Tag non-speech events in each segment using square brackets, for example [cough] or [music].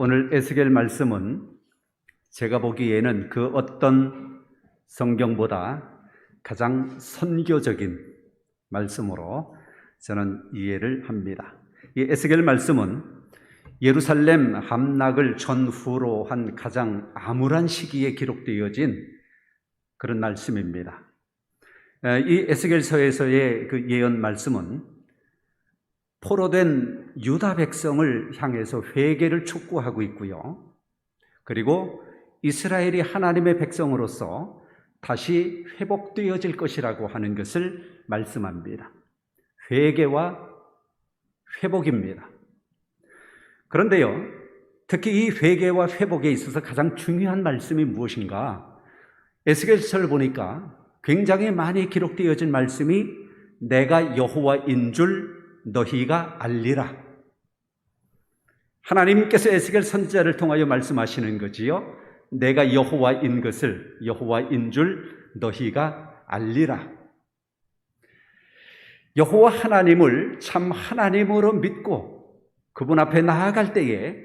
오늘 에스겔 말씀은 제가 보기에는 그 어떤 성경보다 가장 선교적인 말씀으로 저는 이해를 합니다. 이 에스겔 말씀은 예루살렘 함락을 전후로 한 가장 암울한 시기에 기록되어진 그런 말씀입니다. 에, 이 에스겔서에서의 그 예언 말씀은 포로된 유다 백성을 향해서 회개를 촉구하고 있고요. 그리고 이스라엘이 하나님의 백성으로서 다시 회복되어질 것이라고 하는 것을 말씀합니다. 회개와 회복입니다. 그런데요, 특히 이 회개와 회복에 있어서 가장 중요한 말씀이 무엇인가? 에스겔서를 보니까 굉장히 많이 기록되어진 말씀이 내가 여호와인 줄 너희가 알리라. 하나님께서 에스겔 선지자를 통하여 말씀하시는 거지요. 내가 여호와인 것을 여호와인 줄 너희가 알리라. 여호와 하나님을 참 하나님으로 믿고 그분 앞에 나아갈 때에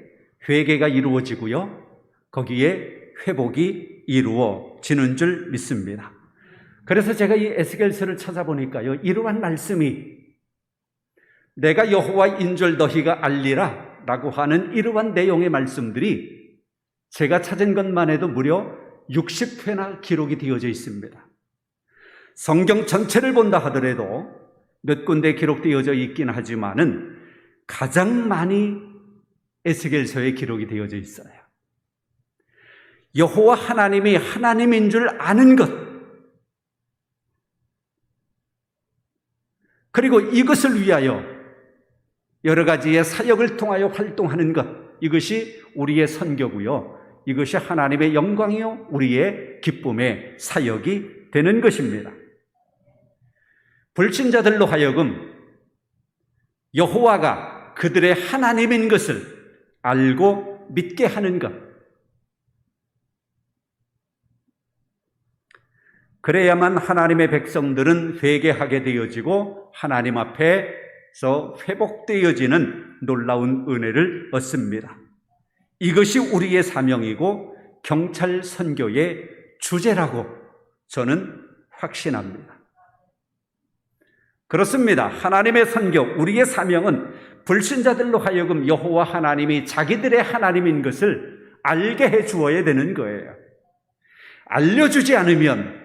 회개가 이루어지고요. 거기에 회복이 이루어지는 줄 믿습니다. 그래서 제가 이 에스겔서를 찾아보니까요. 이러한 말씀이 내가 여호와인 줄 너희가 알리라 라고 하는 이러한 내용의 말씀들이 제가 찾은 것만 해도 무려 60회나 기록이 되어져 있습니다. 성경 전체를 본다 하더라도 몇 군데 기록되어져 있긴 하지만은 가장 많이 에스겔서에 기록이 되어져 있어요. 여호와 하나님이 하나님인 줄 아는 것. 그리고 이것을 위하여 여러 가지의 사역을 통하여 활동하는 것. 이것이 우리의 선교고요. 이것이 하나님의 영광이요. 우리의 기쁨의 사역이 되는 것입니다. 불신자들로 하여금 여호와가 그들의 하나님인 것을 알고 믿게 하는 것. 그래야만 하나님의 백성들은 회개하게 되어지고 하나님 앞에 서 회복되어지는 놀라운 은혜를 얻습니다. 이것이 우리의 사명이고 경찰 선교의 주제라고 저는 확신합니다. 그렇습니다. 하나님의 선교, 우리의 사명은 불신자들로 하여금 여호와 하나님이 자기들의 하나님인 것을 알게 해 주어야 되는 거예요. 알려주지 않으면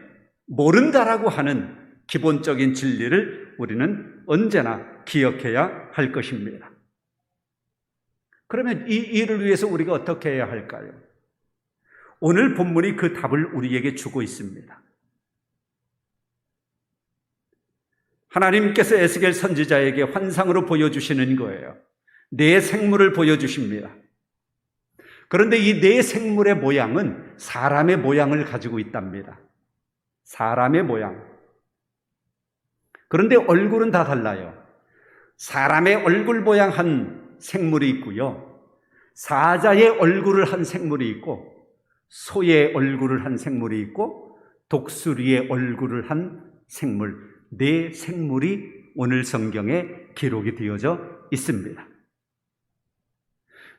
모른다라고 하는 기본적인 진리를 우리는 언제나 기억해야 할 것입니다. 그러면 이 일을 위해서 우리가 어떻게 해야 할까요? 오늘 본문이 그 답을 우리에게 주고 있습니다. 하나님께서 에스겔 선지자에게 환상으로 보여주시는 거예요. 네 생물을 보여주십니다. 그런데 이 네 생물의 모양은 사람의 모양을 가지고 있답니다. 사람의 모양. 그런데 얼굴은 다 달라요. 사람의 얼굴 모양 한 생물이 있고요. 사자의 얼굴을 한 생물이 있고, 소의 얼굴을 한 생물이 있고, 독수리의 얼굴을 한 생물, 네 생물이 오늘 성경에 기록이 되어져 있습니다.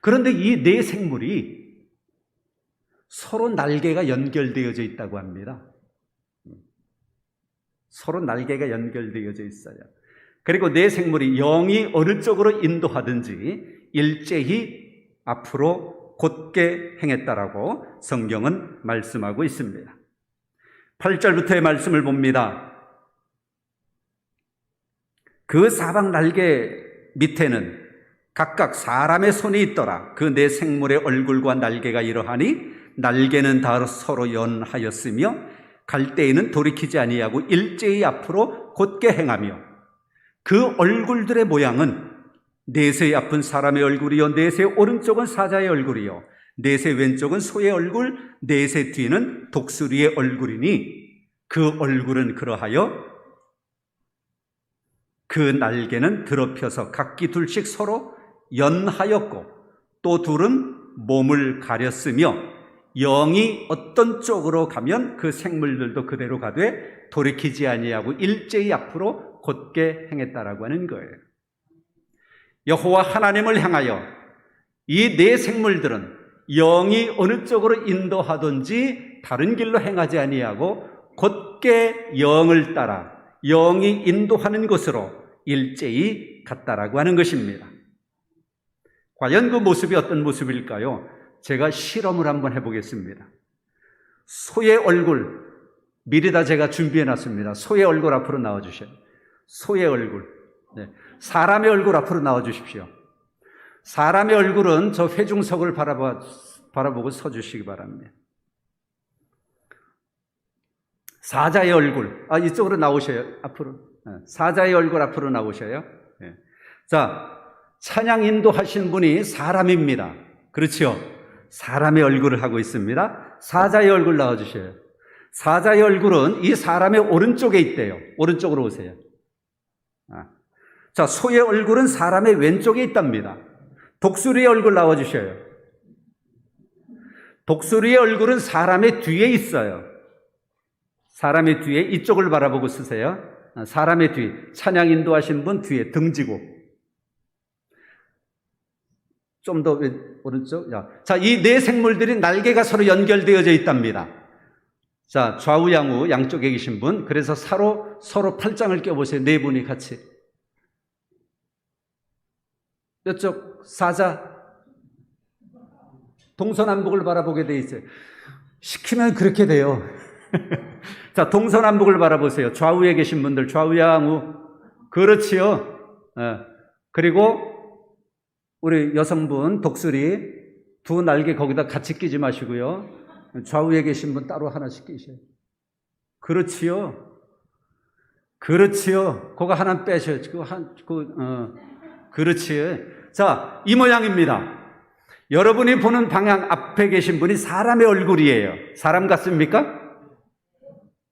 그런데 이 네 생물이 서로 날개가 연결되어져 있다고 합니다. 서로 날개가 연결되어져 있어요. 그리고 네 생물이 영이 어느 쪽으로 인도하든지 일제히 앞으로 곧게 행했다라고 성경은 말씀하고 있습니다. 8절부터의 말씀을 봅니다. 그 사방 날개 밑에는 각각 사람의 손이 있더라. 그네 생물의 얼굴과 날개가 이러하니 날개는 다 서로 연하였으며 갈대에는 돌이키지 아니하고 일제히 앞으로 곧게 행하며 그 얼굴들의 모양은 넷의 앞은 사람의 얼굴이요 넷의 오른쪽은 사자의 얼굴이요 넷의 왼쪽은 소의 얼굴 넷의 뒤는 독수리의 얼굴이니 그 얼굴은 그러하여 그 날개는 드럽혀서 각기 둘씩 서로 연하였고 또 둘은 몸을 가렸으며 영이 어떤 쪽으로 가면 그 생물들도 그대로 가되 돌이키지 아니하고 일제히 앞으로 곧게 행했다라고 하는 거예요. 여호와 하나님을 향하여 이 네 생물들은 영이 어느 쪽으로 인도하든지 다른 길로 행하지 아니하고 곧게 영을 따라 영이 인도하는 곳으로 일제히 갔다라고 하는 것입니다. 과연 그 모습이 어떤 모습일까요? 제가 실험을 한번 해보겠습니다. 소의 얼굴, 미리 다 제가 준비해 놨습니다. 소의 얼굴 앞으로 나와 주셔요. 소의 얼굴. 네. 사람의 얼굴 앞으로 나와 주십시오. 사람의 얼굴은 저 회중석을 바라봐, 바라보고 서 주시기 바랍니다. 사자의 얼굴. 아, 이쪽으로 나오셔요. 앞으로. 네. 사자의 얼굴 앞으로 나오셔요. 네. 자, 찬양 인도하신 분이 사람입니다. 그렇죠? 사람의 얼굴을 하고 있습니다. 사자의 얼굴 나와주셔요. 사자의 얼굴은 이 사람의 오른쪽에 있대요. 오른쪽으로 오세요. 아. 자, 소의 얼굴은 사람의 왼쪽에 있답니다. 독수리의 얼굴 나와주셔요. 독수리의 얼굴은 사람의 뒤에 있어요. 사람의 뒤에 이쪽을 바라보고 쓰세요. 아, 사람의 뒤, 찬양 인도하신 분 뒤에 등지고. 좀 더 오른쪽. 자, 이 네 생물들이 날개가 서로 연결되어져 있답니다. 자, 좌우 양우 양쪽에 계신 분. 그래서 서로 서로 팔짱을 껴보세요. 네 분이 같이. 이쪽 사자 동서남북을 바라보게 돼 있어요. 시키면 그렇게 돼요. [laughs] 자, 동서남북을 바라보세요. 좌우에 계신 분들, 좌우 양우. 그렇지요. 예. 그리고 우리 여성분 독수리 두 날개 거기다 같이 끼지 마시고요. 좌우에 계신 분 따로 하나씩 끼셔요. 그렇지요. 그렇지요. 그거 하나 빼셔요. 그거 한, 그, 어, 그렇지. 자, 이 모양입니다. 여러분이 보는 방향 앞에 계신 분이 사람의 얼굴이에요. 사람 같습니까?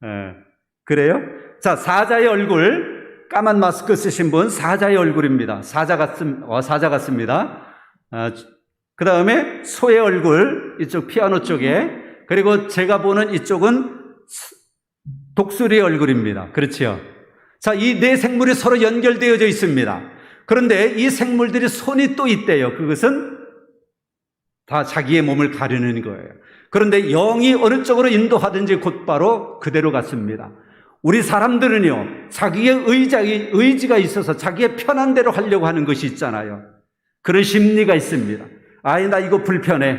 예. 그래요? 자, 사자의 얼굴, 까만 마스크 쓰신 분, 사자의 얼굴입니다. 사자 같습, 어, 사자 같습니다. 아, 그 다음에 소의 얼굴, 이쪽 피아노 쪽에, 그리고 제가 보는 이쪽은 독수리의 얼굴입니다. 그렇지요? 자, 이 네 생물이 서로 연결되어져 있습니다. 그런데 이 생물들이 손이 또 있대요. 그것은 다 자기의 몸을 가르는 거예요. 그런데 영이 어느 쪽으로 인도하든지 곧바로 그대로 갔습니다. 우리 사람들은요, 자기의 의자, 의지가 있어서 자기의 편한 대로 하려고 하는 것이 있잖아요. 그런 심리가 있습니다. 아이, 나 이거 불편해.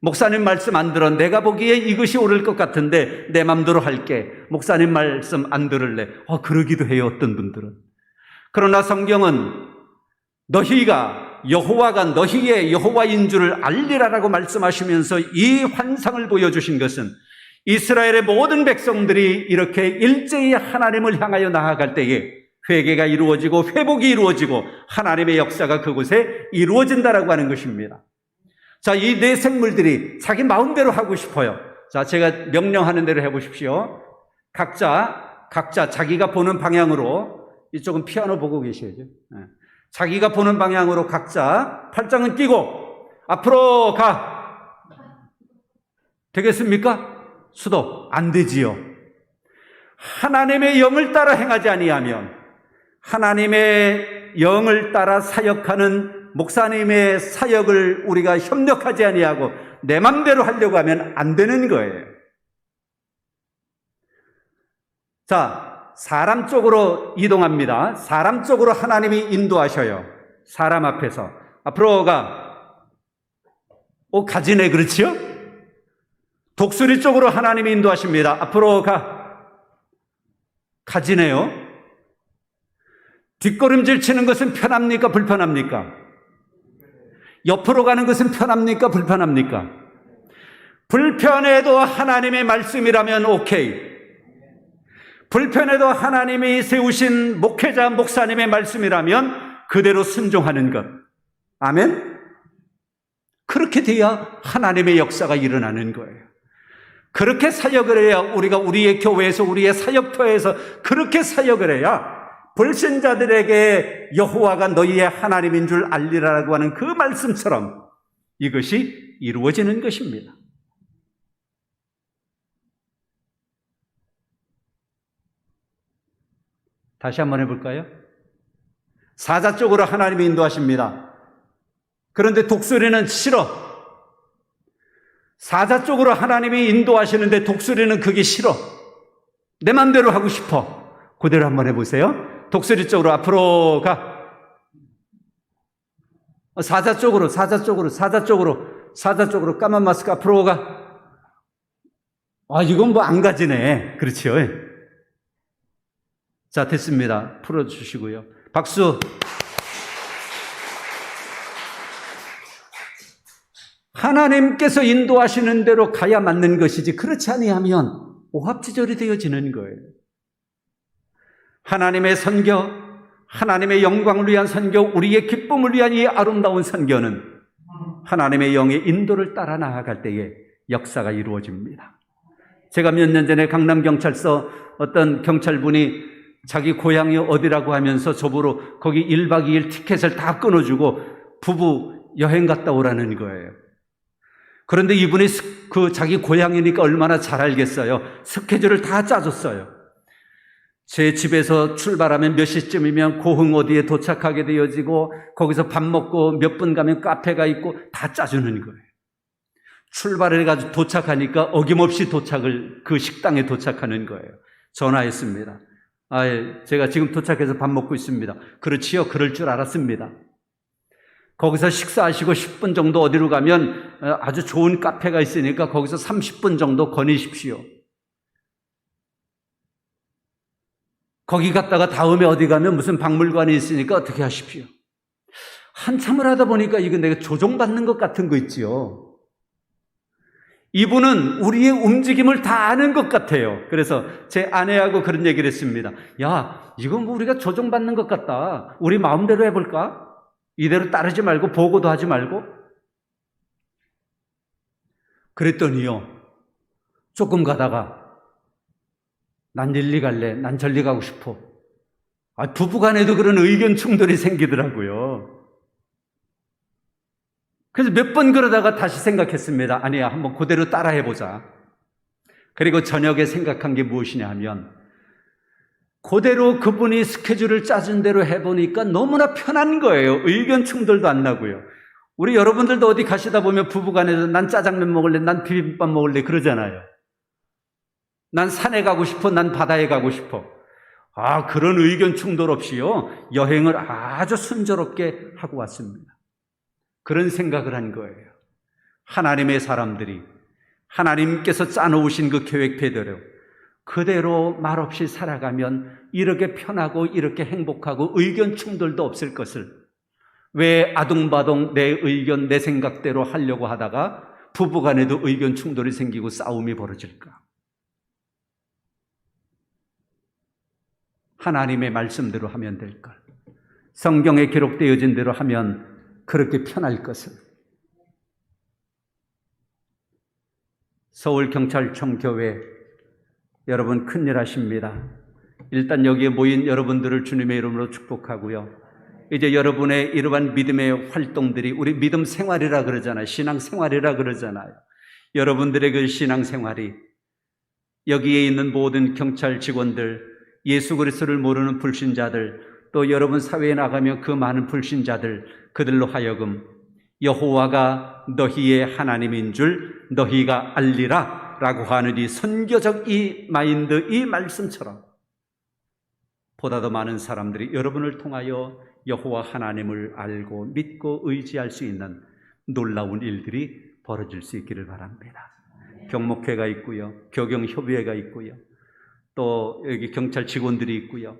목사님 말씀 안 들어. 내가 보기에 이것이 옳을 것 같은데 내 맘대로 할게. 목사님 말씀 안 들을래. 어, 그러기도 해요, 어떤 분들은. 그러나 성경은 너희가 여호와가 너희의 여호와인 줄을 알리라라고 말씀하시면서 이 환상을 보여주신 것은 이스라엘의 모든 백성들이 이렇게 일제히 하나님을 향하여 나아갈 때에 회개가 이루어지고 회복이 이루어지고 하나님의 역사가 그곳에 이루어진다라고 하는 것입니다. 자, 이 네 생물들이 자기 마음대로 하고 싶어요. 자, 제가 명령하는 대로 해보십시오. 각자, 각자 자기가 보는 방향으로 이쪽은 피아노 보고 계셔야죠. 네. 자기가 보는 방향으로 각자 팔짱은 끼고 앞으로 가. 되겠습니까? 수도 안 되지요. 하나님의 영을 따라 행하지 아니하면 하나님의 영을 따라 사역하는 목사님의 사역을 우리가 협력하지 아니하고 내 맘대로 하려고 하면 안 되는 거예요. 자, 사람 쪽으로 이동합니다. 사람 쪽으로 하나님이 인도하셔요. 사람 앞에서. 앞으로 가. 오, 가지네, 그렇지요? 독수리 쪽으로 하나님이 인도하십니다. 앞으로 가. 가지네요. 뒷걸음질 치는 것은 편합니까? 불편합니까? 옆으로 가는 것은 편합니까? 불편합니까? 불편해도 하나님의 말씀이라면 오케이. 불편해도 하나님이 세우신 목회자, 목사님의 말씀이라면 그대로 순종하는 것. 아멘? 그렇게 돼야 하나님의 역사가 일어나는 거예요. 그렇게 사역을 해야 우리가 우리의 교회에서 우리의 사역터에서 그렇게 사역을 해야 불신자들에게 여호와가 너희의 하나님인 줄 알리라라고 하는 그 말씀처럼 이것이 이루어지는 것입니다. 다시 한번 해볼까요? 사자 쪽으로 하나님이 인도하십니다. 그런데 독수리는 싫어. 사자 쪽으로 하나님이 인도하시는데 독수리는 그게 싫어. 내 맘대로 하고 싶어. 그대로 한번 해보세요. 독수리 쪽으로 앞으로 가. 어, 사자 쪽으로, 사자 쪽으로, 사자 쪽으로, 사자 쪽으로 까만 마스크 앞으로 가. 아, 이건 뭐 안 가지네. 그렇지요. 자, 됐습니다. 풀어주시고요. 박수. 하나님께서 인도하시는 대로 가야 맞는 것이지 그렇지 아니하면 오합지졸이 되어지는 거예요. 하나님의 선교, 하나님의 영광을 위한 선교, 우리의 기쁨을 위한 이 아름다운 선교는 하나님의 영의 인도를 따라 나아갈 때에 역사가 이루어집니다. 제가 몇 년 전에 강남 경찰서 어떤 경찰분이 자기 고향이 어디라고 하면서 저보러 거기 1박 2일 티켓을 다 끊어주고 부부 여행 갔다 오라는 거예요. 그런데 이분이 스- 그 자기 고향이니까 얼마나 잘 알겠어요. 스케줄을 다 짜줬어요. 제 집에서 출발하면 몇 시쯤이면 고흥 어디에 도착하게 되어지고 거기서 밥 먹고 몇 분 가면 카페가 있고 다 짜주는 거예요. 출발해 가지고 도착하니까 어김없이 도착을 그 식당에 도착하는 거예요. 전화했습니다. 아, 예, 제가 지금 도착해서 밥 먹고 있습니다. 그렇지요. 그럴 줄 알았습니다. 거기서 식사하시고 10분 정도 어디로 가면 어, 아주 좋은 카페가 있으니까 거기서 30분 정도 거니십시오. 거기 갔다가 다음에 어디 가면 무슨 박물관이 있으니까 어떻게 하십시오. 한참을 하다 보니까 이거 내가 조종받는 것 같은 거 있지요. 이분은 우리의 움직임을 다 아는 것 같아요. 그래서 제 아내하고 그런 얘기를 했습니다. 야, 이건 뭐 우리가 조종받는 것 같다. 우리 마음대로 해볼까? 이대로 따르지 말고 보고도 하지 말고. 그랬더니요. 조금 가다가 난 일리 갈래. 난 절리 가고 싶어. 아, 부부간에도 그런 의견 충돌이 생기더라고요. 그래서 몇 번 그러다가 다시 생각했습니다. 아니야, 한번 그대로 따라해 보자. 그리고 저녁에 생각한 게 무엇이냐 하면, 그대로 그분이 스케줄을 짜준 대로 해보니까 너무나 편한 거예요. 의견 충돌도 안 나고요. 우리 여러분들도 어디 가시다 보면 부부간에서 난 짜장면 먹을래, 난 비빔밥 먹을래 그러잖아요. 난 산에 가고 싶어, 난 바다에 가고 싶어. 아, 그런 의견 충돌 없이요. 여행을 아주 순조롭게 하고 왔습니다. 그런 생각을 한 거예요. 하나님의 사람들이 하나님께서 짜놓으신 그 계획대로 그대로 말없이 살아가면 이렇게 편하고 이렇게 행복하고 의견 충돌도 없을 것을 왜 아둥바둥 내 의견, 내 생각대로 하려고 하다가 부부 간에도 의견 충돌이 생기고 싸움이 벌어질까? 하나님의 말씀대로 하면 될 걸. 성경에 기록되어진 대로 하면 그렇게 편할 것을. 서울경찰청 교회 여러분 큰일 하십니다. 일단 여기에 모인 여러분들을 주님의 이름으로 축복하고요. 이제 여러분의 이러한 믿음의 활동들이 우리 믿음 생활이라 그러잖아요. 신앙 생활이라 그러잖아요. 여러분들의 그 신앙 생활이 여기에 있는 모든 경찰 직원들, 예수 그리스도를 모르는 불신자들, 또 여러분 사회에 나가면 그 많은 불신자들 그들로 하여금 여호와가 너희의 하나님인 줄 너희가 알리라 라고 하는 이 선교적 이 마인드, 이 말씀처럼 보다 더 많은 사람들이 여러분을 통하여 여호와 하나님을 알고 믿고 의지할 수 있는 놀라운 일들이 벌어질 수 있기를 바랍니다. 경목회가 있고요. 교경협의회가 있고요. 또 여기 경찰 직원들이 있고요.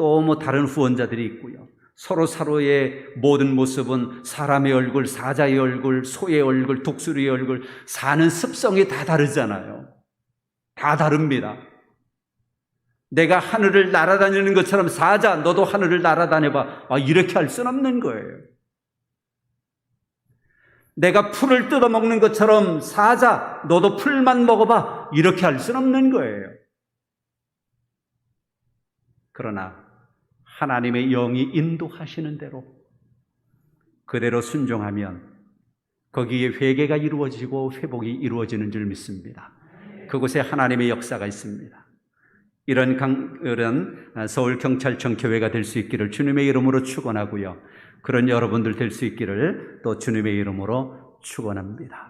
또 뭐 다른 후원자들이 있고요. 서로 서로의 모든 모습은 사람의 얼굴, 사자의 얼굴, 소의 얼굴, 독수리의 얼굴, 사는 습성이 다 다르잖아요. 다 다릅니다. 내가 하늘을 날아다니는 것처럼 사자, 너도 하늘을 날아다녀봐. 아, 이렇게 할 수는 없는 거예요. 내가 풀을 뜯어먹는 것처럼 사자, 너도 풀만 먹어봐. 이렇게 할 수는 없는 거예요. 그러나 하나님의 영이 인도하시는 대로 그대로 순종하면 거기에 회개가 이루어지고 회복이 이루어지는 줄 믿습니다. 그곳에 하나님의 역사가 있습니다. 이런 강, 이런 서울 경찰청 교회가 될 수 있기를 주님의 이름으로 축원하고요. 그런 여러분들 될 수 있기를 또 주님의 이름으로 축원합니다.